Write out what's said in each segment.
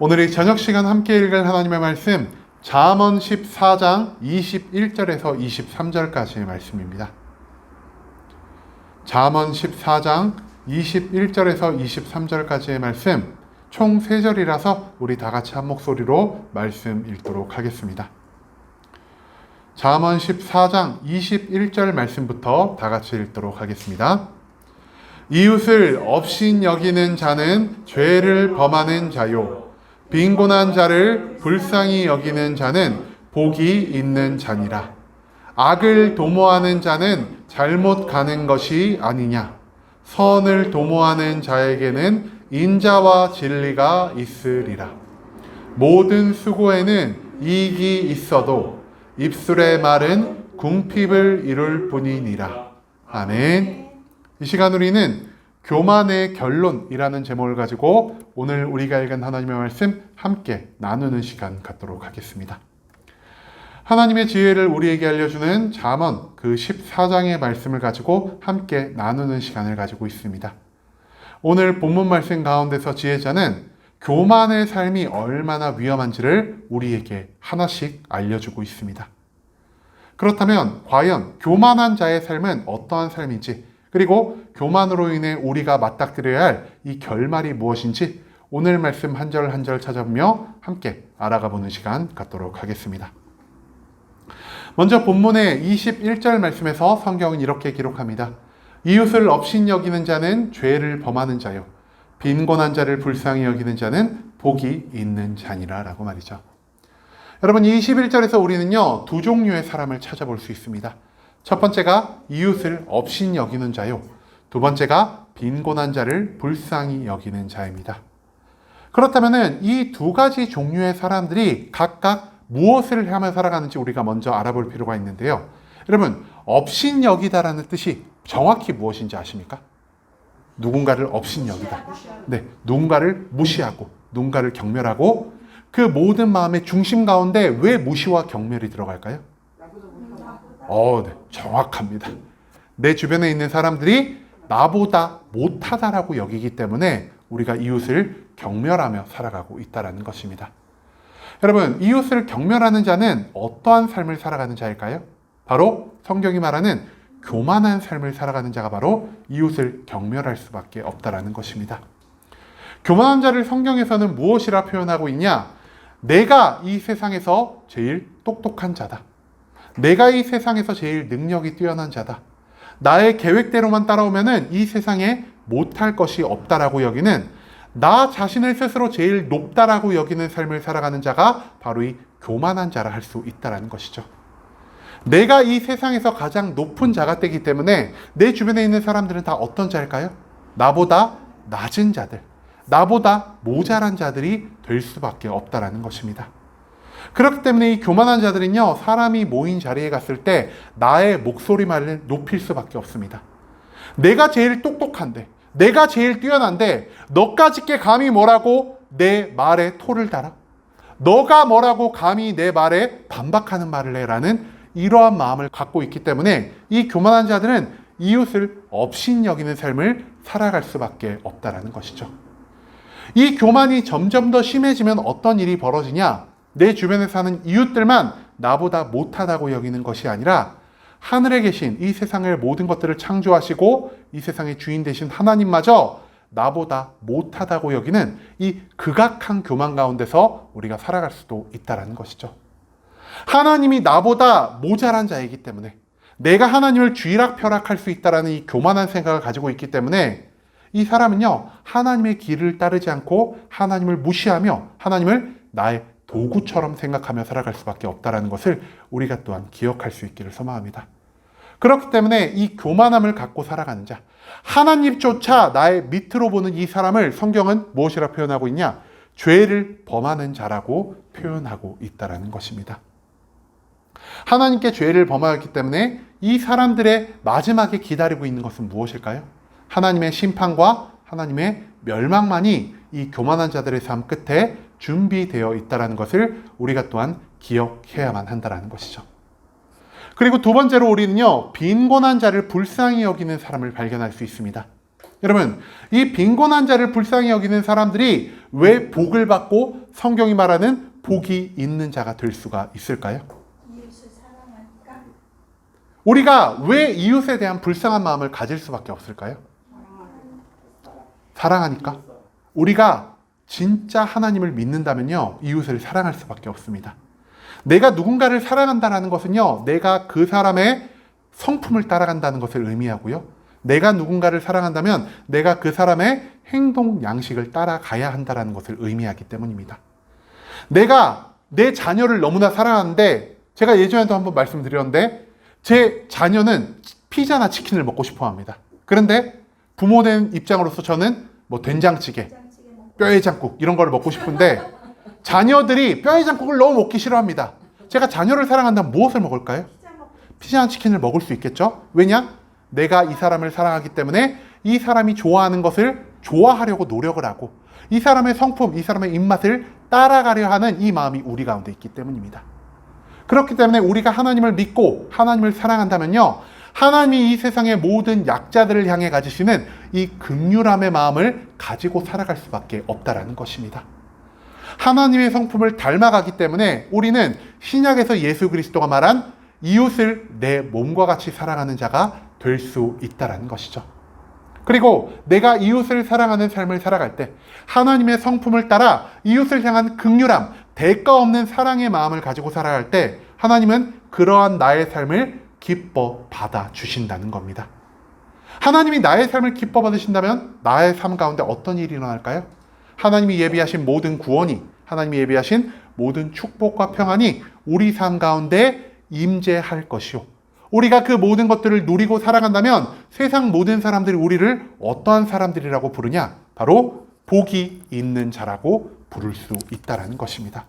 오늘 이 저녁 시간 함께 읽을 하나님의 말씀 잠언 14장 21절에서 23절까지의 말씀입니다. 잠언 14장 21절에서 23절까지의 말씀 총 3절이라서 우리 다 같이 한 목소리로 말씀 읽도록 하겠습니다. 잠언 14장 21절 말씀부터 다 같이 읽도록 하겠습니다. 이웃을 업신 여기는 자는 죄를 범하는 자요 빈곤한 자를 불쌍히 여기는 자는 복이 있는 자니라. 악을 도모하는 자는 잘못 가는 것이 아니냐. 선을 도모하는 자에게는 인자와 진리가 있으리라. 모든 수고에는 이익이 있어도 입술의 말은 궁핍을 이룰 뿐이니라. 아멘. 이 시간 우리는 교만의 결론이라는 제목을 가지고 오늘 우리가 읽은 하나님의 말씀 함께 나누는 시간 갖도록 하겠습니다. 하나님의 지혜를 우리에게 알려주는 잠언 그 14장의 말씀을 가지고 함께 나누는 시간을 가지고 있습니다. 오늘 본문 말씀 가운데서 지혜자는 교만의 삶이 얼마나 위험한지를 우리에게 하나씩 알려주고 있습니다. 그렇다면 과연 교만한 자의 삶은 어떠한 삶인지 그리고 교만으로 인해 우리가 맞닥뜨려야 할 이 결말이 무엇인지 오늘 말씀 한 절 한 절 찾아보며 함께 알아가 보는 시간 갖도록 하겠습니다. 먼저 본문의 21절 말씀에서 성경은 이렇게 기록합니다. 이웃을 업신 여기는 자는 죄를 범하는 자요. 빈곤한 자를 불쌍히 여기는 자는 복이 있는 자니라 라고 말이죠. 여러분 21절에서 우리는요 두 종류의 사람을 찾아볼 수 있습니다. 첫 번째가 이웃을 업신 여기는 자요. 두 번째가 빈곤한 자를 불쌍히 여기는 자입니다. 그렇다면 이 두 가지 종류의 사람들이 각각 무엇을 하며 살아가는지 우리가 먼저 알아볼 필요가 있는데요. 여러분, 업신 여기다라는 뜻이 정확히 무엇인지 아십니까? 누군가를 업신 여기다. 네, 누군가를 무시하고, 누군가를 경멸하고, 그 모든 마음의 중심 가운데 왜 무시와 경멸이 들어갈까요? 어, 네, 정확합니다. 내 주변에 있는 사람들이 나보다 못하다라고 여기기 때문에 우리가 이웃을 경멸하며 살아가고 있다라는 것입니다. 여러분, 이웃을 경멸하는 자는 어떠한 삶을 살아가는 자일까요? 바로 성경이 말하는 교만한 삶을 살아가는 자가 바로 이웃을 경멸할 수밖에 없다라는 것입니다. 교만한 자를 성경에서는 무엇이라 표현하고 있냐? 내가 이 세상에서 제일 똑똑한 자다. 내가 이 세상에서 제일 능력이 뛰어난 자다. 나의 계획대로만 따라오면은 이 세상에 못할 것이 없다라고 여기는 나 자신을 스스로 제일 높다라고 여기는 삶을 살아가는 자가 바로 이 교만한 자라 할 수 있다라는 것이죠. 내가 이 세상에서 가장 높은 자가 되기 때문에 내 주변에 있는 사람들은 다 어떤 자일까요? 나보다 낮은 자들, 나보다 모자란 자들이 될 수밖에 없다라는 것입니다. 그렇기 때문에 이 교만한 자들은요, 사람이 모인 자리에 갔을 때 나의 목소리만을 높일 수밖에 없습니다. 내가 제일 똑똑한데, 내가 제일 뛰어난데, 너까짓게 감히 뭐라고 내 말에 토를 달아? 너가 뭐라고 감히 내 말에 반박하는 말을 해라는 이러한 마음을 갖고 있기 때문에 이 교만한 자들은 이웃을 업신 여기는 삶을 살아갈 수밖에 없다라는 것이죠. 이 교만이 점점 더 심해지면 어떤 일이 벌어지냐? 내 주변에 사는 이웃들만 나보다 못하다고 여기는 것이 아니라 하늘에 계신 이 세상의 모든 것들을 창조하시고 이 세상의 주인 되신 하나님마저 나보다 못하다고 여기는 이 극악한 교만 가운데서 우리가 살아갈 수도 있다라는 것이죠. 하나님이 나보다 모자란 자이기 때문에 내가 하나님을 쥐락펴락할 수 있다라는 이 교만한 생각을 가지고 있기 때문에 이 사람은요 하나님의 길을 따르지 않고 하나님을 무시하며 하나님을 나의 도구처럼 생각하며 살아갈 수밖에 없다라는 것을 우리가 또한 기억할 수 있기를 소망합니다. 그렇기 때문에 이 교만함을 갖고 살아가는 자, 하나님조차 나의 밑으로 보는 이 사람을 성경은 무엇이라 표현하고 있냐? 죄를 범하는 자라고 표현하고 있다라는 것입니다. 하나님께 죄를 범하였기 때문에 이 사람들의 마지막에 기다리고 있는 것은 무엇일까요? 하나님의 심판과 하나님의 멸망만이 이 교만한 자들의 삶 끝에 준비되어 있다는 것을 우리가 또한 기억해야만 한다는 것이죠. 그리고 두 번째로 우리는요, 빈곤한 자를 불쌍히 여기는 사람을 발견할 수 있습니다. 여러분, 이 빈곤한 자를 불쌍히 여기는 사람들이 왜 복을 받고 성경이 말하는 복이 있는 자가 될 수가 있을까요? 우리가 왜 이웃에 대한 불쌍한 마음을 가질 수밖에 없을까요? 사랑하니까. 우리가 진짜 하나님을 믿는다면요, 이웃을 사랑할 수밖에 없습니다. 내가 누군가를 사랑한다는 것은요, 내가 그 사람의 성품을 따라간다는 것을 의미하고요. 내가 누군가를 사랑한다면 내가 그 사람의 행동 양식을 따라가야 한다는 것을 의미하기 때문입니다. 내가 내 자녀를 너무나 사랑하는데 제가 예전에도 한번 말씀드렸는데 제 자녀는 피자나 치킨을 먹고 싶어 합니다. 그런데 부모된 입장으로서 저는 뭐 된장찌개, 뼈해장국 이런 걸 먹고 싶은데 자녀들이 뼈해장국을 너무 먹기 싫어합니다. 제가 자녀를 사랑한다면 무엇을 먹을까요? 피자나 치킨을 먹을 수 있겠죠? 왜냐? 내가 이 사람을 사랑하기 때문에 이 사람이 좋아하는 것을 좋아하려고 노력을 하고 이 사람의 성품, 이 사람의 입맛을 따라가려 하는 이 마음이 우리 가운데 있기 때문입니다. 그렇기 때문에 우리가 하나님을 믿고 하나님을 사랑한다면요. 하나님이 이 세상의 모든 약자들을 향해 가지시는 이 극률함의 마음을 가지고 살아갈 수밖에 없다라는 것입니다. 하나님의 성품을 닮아가기 때문에 우리는 신약에서 예수 그리스도가 말한 이웃을 내 몸과 같이 사랑하는 자가 될 수 있다라는 것이죠. 그리고 내가 이웃을 사랑하는 삶을 살아갈 때 하나님의 성품을 따라 이웃을 향한 극률함, 대가 없는 사랑의 마음을 가지고 살아갈 때 하나님은 그러한 나의 삶을 기뻐 받아 주신다는 겁니다. 하나님이 나의 삶을 기뻐 받으신다면 나의 삶 가운데 어떤 일이 일어날까요? 하나님이 예비하신 모든 구원이 하나님이 예비하신 모든 축복과 평안이 우리 삶 가운데 임재할 것이요. 우리가 그 모든 것들을 누리고 살아간다면 세상 모든 사람들이 우리를 어떠한 사람들이라고 부르냐? 바로 복이 있는 자라고 부를 수 있다라는 것입니다.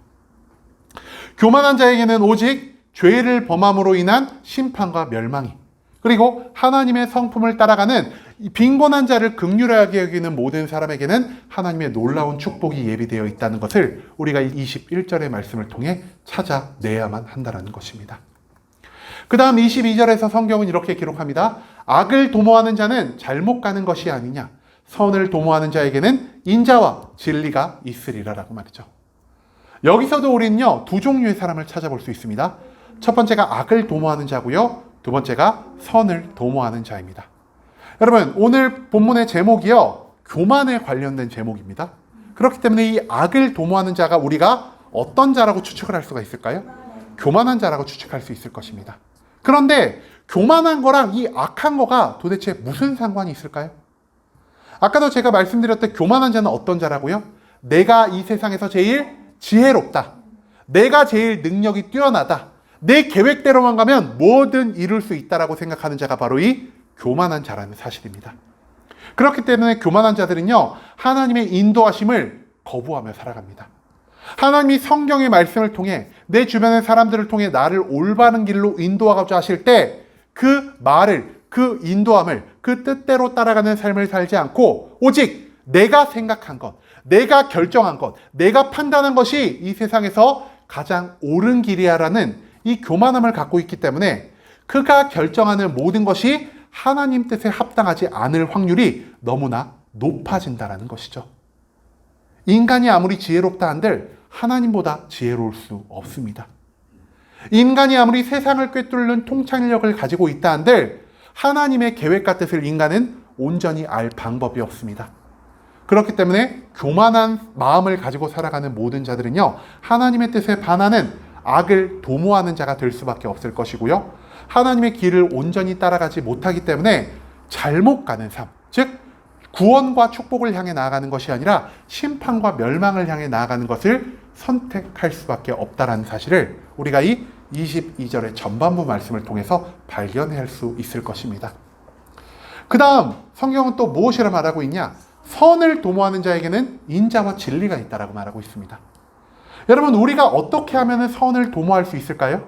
교만한 자에게는 오직 죄를 범함으로 인한 심판과 멸망이 그리고 하나님의 성품을 따라가는 이 빈곤한 자를 극률하게 여기는 모든 사람에게는 하나님의 놀라운 축복이 예비되어 있다는 것을 우리가 21절의 말씀을 통해 찾아내야만 한다는 것입니다. 그 다음 22절에서 성경은 이렇게 기록합니다. 악을 도모하는 자는 잘못 가는 것이 아니냐. 선을 도모하는 자에게는 인자와 진리가 있으리라라고 말이죠. 여기서도 우리는요, 두 종류의 사람을 찾아볼 수 있습니다. 첫 번째가 악을 도모하는 자고요. 두 번째가 선을 도모하는 자입니다. 여러분, 오늘 본문의 제목이요. 교만에 관련된 제목입니다. 그렇기 때문에 이 악을 도모하는 자가 우리가 어떤 자라고 추측을 할 수가 있을까요? 교만한 자라고 추측할 수 있을 것입니다. 그런데 교만한 거랑 이 악한 거가 도대체 무슨 상관이 있을까요? 아까도 제가 말씀드렸던 교만한 자는 어떤 자라고요? 내가 이 세상에서 제일 지혜롭다. 내가 제일 능력이 뛰어나다. 내 계획대로만 가면 뭐든 이룰 수 있다라고 생각하는 자가 바로 이 교만한 자라는 사실입니다. 그렇기 때문에 교만한 자들은요, 하나님의 인도하심을 거부하며 살아갑니다. 하나님이 성경의 말씀을 통해 내 주변의 사람들을 통해 나를 올바른 길로 인도하고자 하실 때 그 말을, 그 인도함을 그 뜻대로 따라가는 삶을 살지 않고 오직 내가 생각한 것, 내가 결정한 것, 내가 판단한 것이 이 세상에서 가장 옳은 길이야라는 이 교만함을 갖고 있기 때문에 그가 결정하는 모든 것이 하나님 뜻에 합당하지 않을 확률이 너무나 높아진다라는 것이죠. 인간이 아무리 지혜롭다 한들 하나님보다 지혜로울 수 없습니다. 인간이 아무리 세상을 꿰뚫는 통찰력을 가지고 있다 한들 하나님의 계획과 뜻을 인간은 온전히 알 방법이 없습니다. 그렇기 때문에 교만한 마음을 가지고 살아가는 모든 자들은요, 하나님의 뜻에 반하는 악을 도모하는 자가 될 수밖에 없을 것이고요. 하나님의 길을 온전히 따라가지 못하기 때문에 잘못 가는 삶, 즉, 구원과 축복을 향해 나아가는 것이 아니라 심판과 멸망을 향해 나아가는 것을 선택할 수밖에 없다라는 사실을 우리가 이 22절의 전반부 말씀을 통해서 발견할 수 있을 것입니다. 그 다음 성경은 또 무엇이라 말하고 있냐? 선을 도모하는 자에게는 인자와 진리가 있다라고 말하고 있습니다. 여러분 우리가 어떻게 하면 선을 도모할 수 있을까요?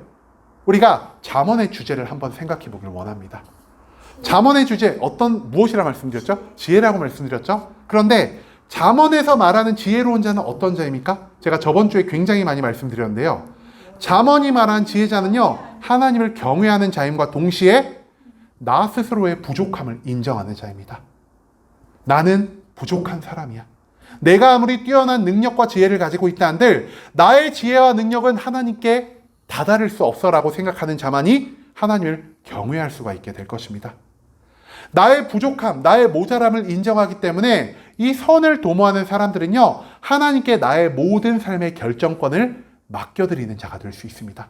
우리가 잠언의 주제를 한번 생각해 보길 원합니다. 잠언의 주제 어떤 무엇이라 말씀드렸죠? 지혜라고 말씀드렸죠? 그런데 잠언에서 말하는 지혜로운 자는 어떤 자입니까? 제가 저번 주에 굉장히 많이 말씀드렸는데요. 잠언이 말한 지혜자는요. 하나님을 경외하는 자임과 동시에 나 스스로의 부족함을 인정하는 자입니다. 나는 부족한 사람이야. 내가 아무리 뛰어난 능력과 지혜를 가지고 있다 한들 나의 지혜와 능력은 하나님께 다다를 수 없어라고 생각하는 자만이 하나님을 경외할 수가 있게 될 것입니다. 나의 부족함, 나의 모자람을 인정하기 때문에 이 선을 도모하는 사람들은요, 하나님께 나의 모든 삶의 결정권을 맡겨드리는 자가 될 수 있습니다.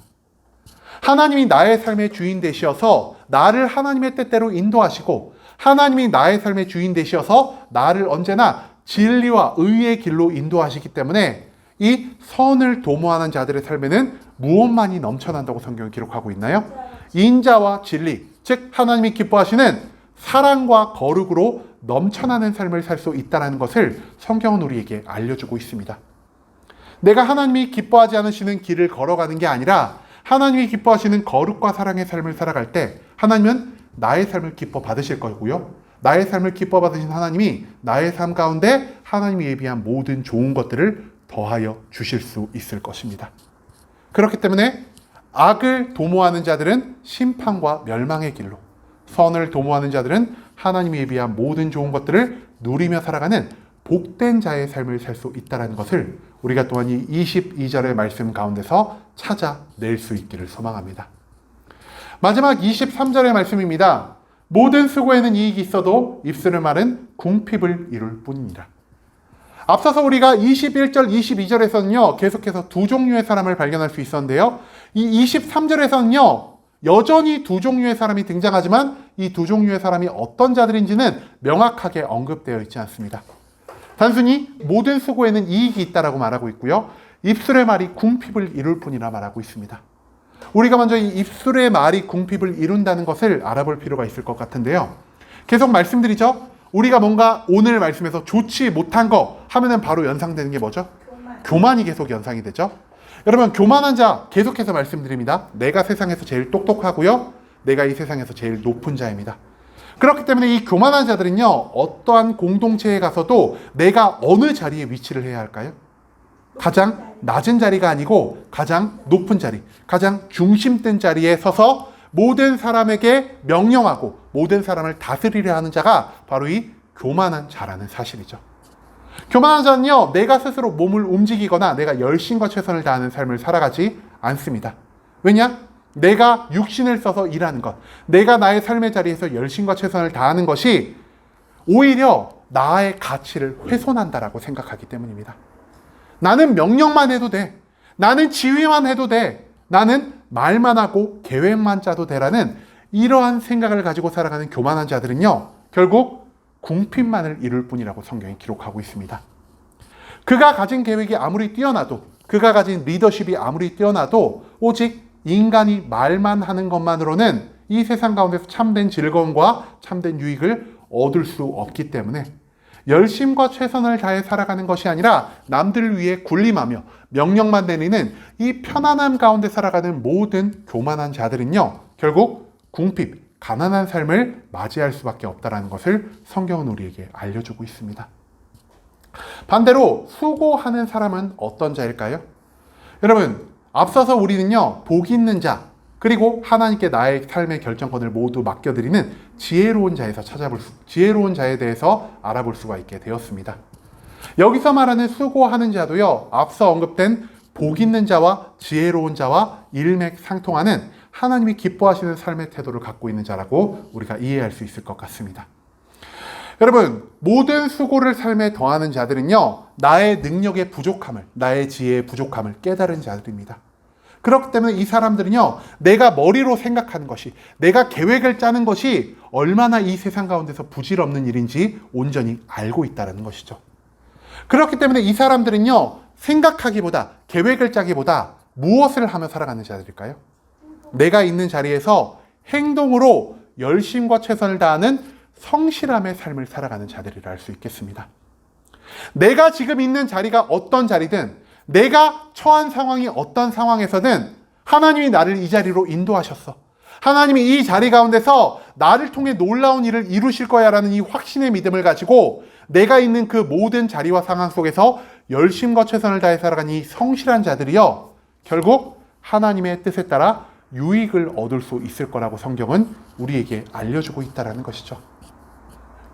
하나님이 나의 삶의 주인 되시어서 나를 하나님의 뜻대로 인도하시고 하나님이 나의 삶의 주인 되시어서 나를 언제나 진리와 의의 길로 인도하시기 때문에 이 선을 도모하는 자들의 삶에는 무엇만이 넘쳐난다고 성경이 기록하고 있나요? 인자와 진리, 즉 하나님이 기뻐하시는 사랑과 거룩으로 넘쳐나는 삶을 살 수 있다는 것을 성경은 우리에게 알려주고 있습니다. 내가 하나님이 기뻐하지 않으시는 길을 걸어가는 게 아니라 하나님이 기뻐하시는 거룩과 사랑의 삶을 살아갈 때 하나님은 나의 삶을 기뻐 받으실 거고요. 나의 삶을 기뻐 받으신 하나님이 나의 삶 가운데 하나님이 예비한 모든 좋은 것들을 더하여 주실 수 있을 것입니다. 그렇기 때문에 악을 도모하는 자들은 심판과 멸망의 길로, 선을 도모하는 자들은 하나님이 예비한 모든 좋은 것들을 누리며 살아가는 복된 자의 삶을 살 수 있다는 것을 우리가 또한 이 22절의 말씀 가운데서 찾아낼 수 있기를 소망합니다. 마지막 23절의 말씀입니다. 모든 수고에는 이익이 있어도 입술을 마른 궁핍을 이룰 뿐입니다. 앞서서 우리가 21절, 22절에서는요, 계속해서 두 종류의 사람을 발견할 수 있었는데요. 이 23절에서는요, 여전히 두 종류의 사람이 등장하지만 이 두 종류의 사람이 어떤 자들인지는 명확하게 언급되어 있지 않습니다. 단순히 모든 수고에는 이익이 있다라고 말하고 있고요. 입술의 말이 궁핍을 이룰 뿐이라 말하고 있습니다. 우리가 먼저 이 입술의 말이 궁핍을 이룬다는 것을 알아볼 필요가 있을 것 같은데요. 계속 말씀드리죠. 우리가 뭔가 오늘 말씀에서 좋지 못한 거 하면은 바로 연상되는 게 뭐죠? 교만. 교만 이 계속 연상이 되죠. 여러분 교만한 자 계속해서 말씀드립니다. 내가 세상에서 제일 똑똑하고요. 내가 이 세상에서 제일 높은 자입니다. 그렇기 때문에 이 교만한 자들은요. 어떠한 공동체에 가서도 내가 어느 자리에 위치를 해야 할까요? 가장 낮은 자리가 아니고 가장 높은 자리, 가장 중심된 자리에 서서 모든 사람에게 명령하고 모든 사람을 다스리려 하는 자가 바로 이 교만한 자라는 사실이죠. 교만한 자는요, 내가 스스로 몸을 움직이거나 내가 열심과 최선을 다하는 삶을 살아가지 않습니다. 왜냐? 내가 육신을 써서 일하는 것, 내가 나의 삶의 자리에서 열심과 최선을 다하는 것이 오히려 나의 가치를 훼손한다라고 생각하기 때문입니다. 나는 명령만 해도 돼. 나는 지휘만 해도 돼. 나는 말만 하고 계획만 짜도 되라는 이러한 생각을 가지고 살아가는 교만한 자들은요, 결국 궁핍만을 이룰 뿐이라고 성경이 기록하고 있습니다. 그가 가진 계획이 아무리 뛰어나도, 그가 가진 리더십이 아무리 뛰어나도, 오직 인간이 말만 하는 것만으로는 이 세상 가운데서 참된 즐거움과 참된 유익을 얻을 수 없기 때문에 열심과 최선을 다해 살아가는 것이 아니라 남들을 위해 군림하며 명령만 내리는 이 편안함 가운데 살아가는 모든 교만한 자들은요, 결국 궁핍, 가난한 삶을 맞이할 수밖에 없다라는 것을 성경은 우리에게 알려주고 있습니다. 반대로 수고하는 사람은 어떤 자일까요? 여러분, 앞서서 우리는요, 복 있는 자, 그리고 하나님께 나의 삶의 결정권을 모두 맡겨드리는 지혜로운 자에서 찾아볼 수, 지혜로운 자에 대해서 알아볼 수가 있게 되었습니다. 여기서 말하는 수고하는 자도요, 앞서 언급된 복 있는 자와 지혜로운 자와 일맥상통하는 하나님이 기뻐하시는 삶의 태도를 갖고 있는 자라고 우리가 이해할 수 있을 것 같습니다. 여러분, 모든 수고를 삶에 더하는 자들은요, 나의 능력의 부족함을, 나의 지혜의 부족함을 깨달은 자들입니다. 그렇기 때문에 이 사람들은요, 내가 머리로 생각하는 것이, 내가 계획을 짜는 것이 얼마나 이 세상 가운데서 부질없는 일인지 온전히 알고 있다는 것이죠. 그렇기 때문에 이 사람들은요, 생각하기보다, 계획을 짜기보다 무엇을 하며 살아가는 자들일까요? 내가 있는 자리에서 행동으로 열심과 최선을 다하는 성실함의 삶을 살아가는 자들이라 할 수 있겠습니다. 내가 지금 있는 자리가 어떤 자리든 내가 처한 상황이 어떤 상황에서든 하나님이 나를 이 자리로 인도하셨어. 하나님이 이 자리 가운데서 나를 통해 놀라운 일을 이루실 거야 라는 이 확신의 믿음을 가지고 내가 있는 그 모든 자리와 상황 속에서 열심과 최선을 다해 살아가는 이 성실한 자들이요. 결국 하나님의 뜻에 따라 유익을 얻을 수 있을 거라고 성경은 우리에게 알려주고 있다는 것이죠.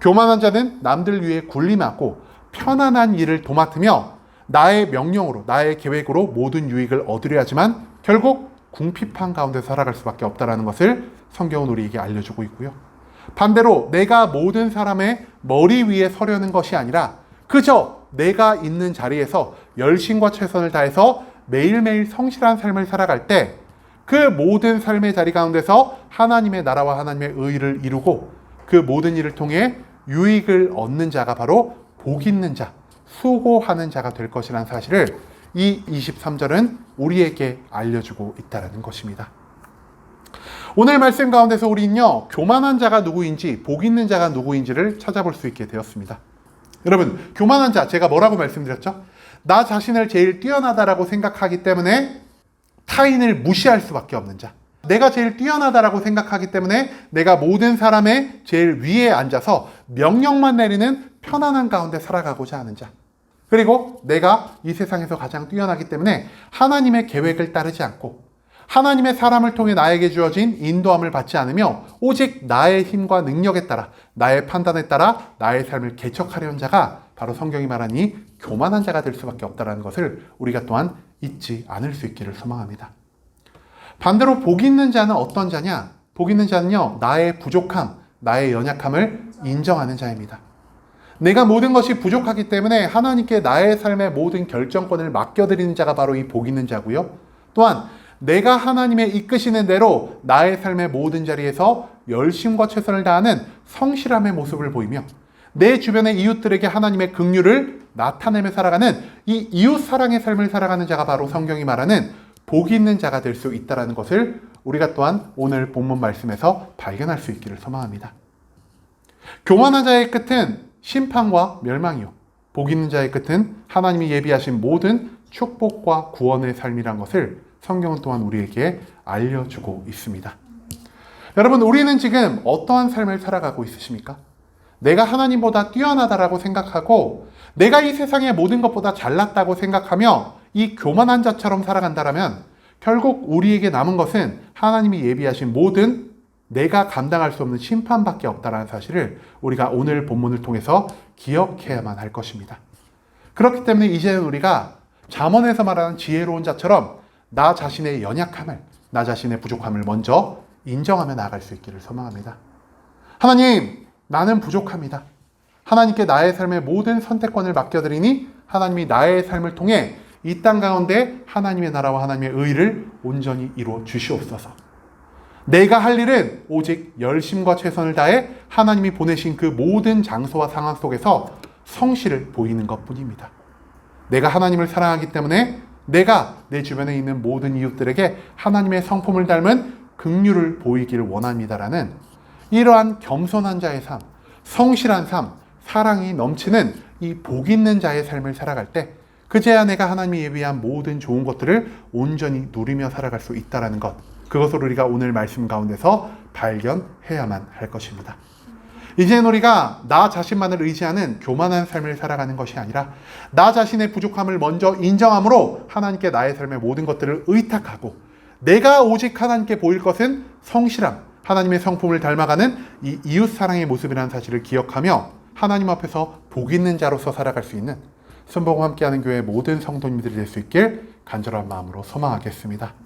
교만한 자는 남들 위해 군림하고 편안한 일을 도맡으며 나의 명령으로 나의 계획으로 모든 유익을 얻으려 하지만 결국 궁핍한 가운데 살아갈 수밖에 없다라는 것을 성경은 우리에게 알려주고 있고요. 반대로 내가 모든 사람의 머리 위에 서려는 것이 아니라 그저 내가 있는 자리에서 열심과 최선을 다해서 매일매일 성실한 삶을 살아갈 때 그 모든 삶의 자리 가운데서 하나님의 나라와 하나님의 의를 이루고 그 모든 일을 통해 유익을 얻는 자가 바로 복 있는 자, 수고하는 자가 될 것이라는 사실을 이 23절은 우리에게 알려주고 있다는 것입니다. 오늘 말씀 가운데서 우리는요, 교만한 자가 누구인지, 복 있는 자가 누구인지를 찾아볼 수 있게 되었습니다. 여러분, 교만한 자, 제가 뭐라고 말씀드렸죠? 나 자신을 제일 뛰어나다라고 생각하기 때문에 타인을 무시할 수밖에 없는 자. 내가 제일 뛰어나다라고 생각하기 때문에 내가 모든 사람의 제일 위에 앉아서 명령만 내리는 편안한 가운데 살아가고자 하는 자. 그리고 내가 이 세상에서 가장 뛰어나기 때문에 하나님의 계획을 따르지 않고 하나님의 사람을 통해 나에게 주어진 인도함을 받지 않으며 오직 나의 힘과 능력에 따라 나의 판단에 따라 나의 삶을 개척하려는 자가 바로 성경이 말하니 교만한 자가 될 수밖에 없다는 것을 우리가 또한 잊지 않을 수 있기를 소망합니다. 반대로 복 있는 자는 어떤 자냐? 복 있는 자는요, 나의 부족함, 나의 연약함을 인정하는 자입니다. 내가 모든 것이 부족하기 때문에 하나님께 나의 삶의 모든 결정권을 맡겨드리는 자가 바로 이 복 있는 자고요. 또한 내가 하나님의 이끄시는 대로 나의 삶의 모든 자리에서 열심과 최선을 다하는 성실함의 모습을 보이며 내 주변의 이웃들에게 하나님의 긍휼을 나타내며 살아가는 이 이웃 사랑의 삶을 살아가는 자가 바로 성경이 말하는 복이 있는 자가 될 수 있다라는 것을 우리가 또한 오늘 본문 말씀에서 발견할 수 있기를 소망합니다. 교만한 자의 끝은 심판과 멸망이요. 복 있는 자의 끝은 하나님이 예비하신 모든 축복과 구원의 삶이란 것을 성경은 또한 우리에게 알려주고 있습니다. 여러분, 우리는 지금 어떠한 삶을 살아가고 있으십니까? 내가 하나님보다 뛰어나다라고 생각하고 내가 이 세상의 모든 것보다 잘났다고 생각하며 이 교만한 자처럼 살아간다라면 결국 우리에게 남은 것은 하나님이 예비하신 모든 내가 감당할 수 없는 심판밖에 없다라는 사실을 우리가 오늘 본문을 통해서 기억해야만 할 것입니다. 그렇기 때문에 이제는 우리가 잠언에서 말하는 지혜로운 자처럼 나 자신의 연약함을, 나 자신의 부족함을 먼저 인정하며 나아갈 수 있기를 소망합니다. 하나님, 나는 부족합니다. 하나님께 나의 삶의 모든 선택권을 맡겨드리니 하나님이 나의 삶을 통해 이 땅 가운데 하나님의 나라와 하나님의 의를 온전히 이루어 주시옵소서. 내가 할 일은 오직 열심과 최선을 다해 하나님이 보내신 그 모든 장소와 상황 속에서 성실을 보이는 것 뿐입니다. 내가 하나님을 사랑하기 때문에 내가 내 주변에 있는 모든 이웃들에게 하나님의 성품을 닮은 긍휼을 보이기를 원합니다라는 이러한 겸손한 자의 삶, 성실한 삶, 사랑이 넘치는 이 복 있는 자의 삶을 살아갈 때 그제야 내가 하나님이 예비한 모든 좋은 것들을 온전히 누리며 살아갈 수 있다라는 것. 그것을 우리가 오늘 말씀 가운데서 발견해야만 할 것입니다. 이제는 우리가 나 자신만을 의지하는 교만한 삶을 살아가는 것이 아니라 나 자신의 부족함을 먼저 인정함으로 하나님께 나의 삶의 모든 것들을 의탁하고 내가 오직 하나님께 보일 것은 성실함, 하나님의 성품을 닮아가는 이 이웃 사랑의 모습이라는 사실을 기억하며 하나님 앞에서 복 있는 자로서 살아갈 수 있는 순복음 함께하는 교회 모든 성도님들이 될 수 있길 간절한 마음으로 소망하겠습니다.